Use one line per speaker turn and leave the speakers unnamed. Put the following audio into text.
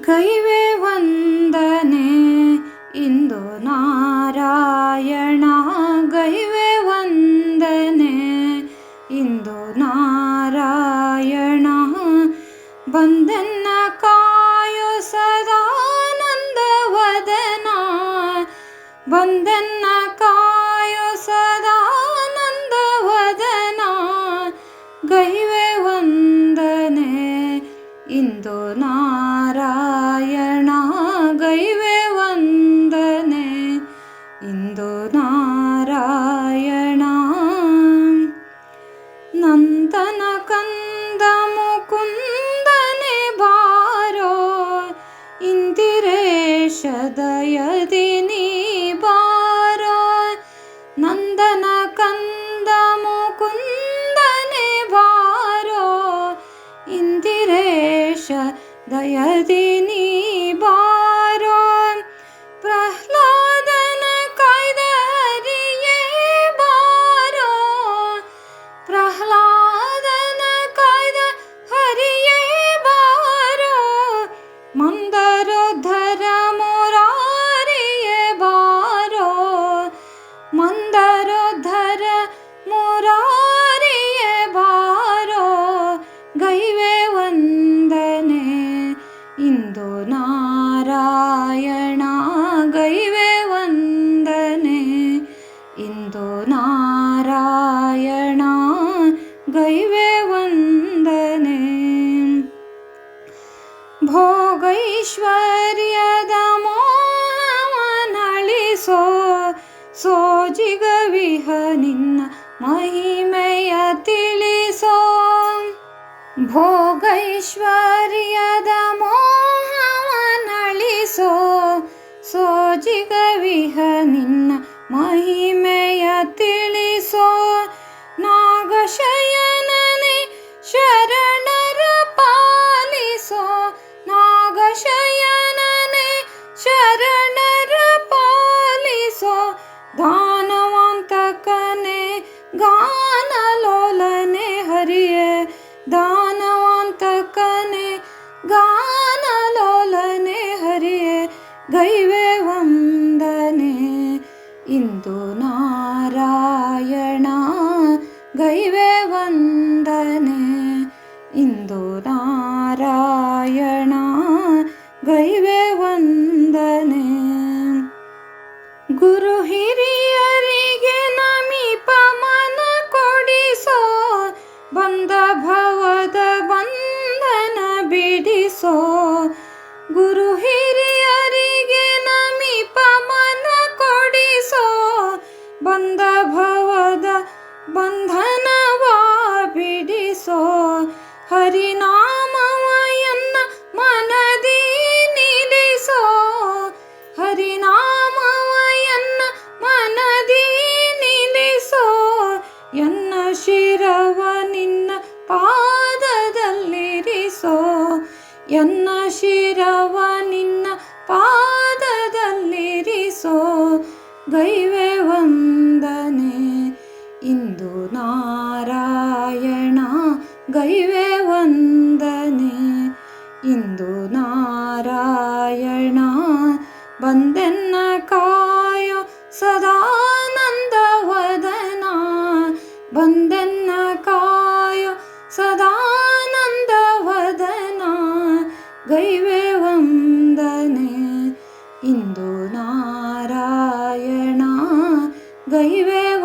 ಗೈವೆ ವಂದನೆ. ಇಂದು ನಾರಾಯಣ ಗೈವೆ ವಂದನೆ. ಇಂದು ನಾರಾಯಣ ಬಂದನ್ನ ಕಾಯೋ ಸದಾನಂದವದನ ಬಂದನ್ನ ಕಾಯೋ ನಾರಾಯಣ ಗೈವೆ ವಂದನೆ ಇಂದು ನಾರಾಯಣ ನಂದನ ಕಂದ ಮುಕುಂದನೆ ಬಾರೋ ಇಂದಿರೇಶ ದಯದಿ ನೀ ಬಾರೋ ನಂದನ ಕಂದ ಮುಕುಂದನೆ ಭೋಗೈಶ್ವರ್ಯದ ಮೋಹವನಳಿಸೋ ಸೋಜಿಗವಿಹ ನಿನ್ನ ಮಹಿಮೆಯ ತಿಳಿಸೋ ಭೋಗೈಶ್ವರ್ಯದ ದಾನವಂತಕನೆ ಗಾನಲೋಲನೆ ಹರಿಯೇ. ದಾನವಂತಕನೆ ಗಾನಲೋಲನೆ ಹರಿಯೇ. ಗೈವೆ ವಂದನೆ ಇಂದು ನಾರಾಯಣ. ಗೈವೆ ಬಿಡಿಸೋ ಗುರು ಹಿರಿಯರಿಗೆ ನಮಿಪ ಮನ ಕೊಡಿಸೋ ಬಂದ ಭವದ ಬಂಧನವ ಶಿರವ ನಿನ್ನ ಪಾದದಲ್ಲಿರಿಸೋ ಗೈವೆ ವಂದನೆ. ಇಂದು ನಾರಾಯಣ ಗೈವೆ ವಂದನೆ. ಇಂದು ನಾರಾಯಣ ಬಂದೆನ್ನ ಕಾಯೋ ಸದಾನಂದವದನ ಬಂದೆನ್ನ ಕಾಯೋ ಸದಾನಂದವದನ ಗೈವೆ ವಂದನೆ. ಇಂದು ನಾರಾಯಣ. ಗೈವೆ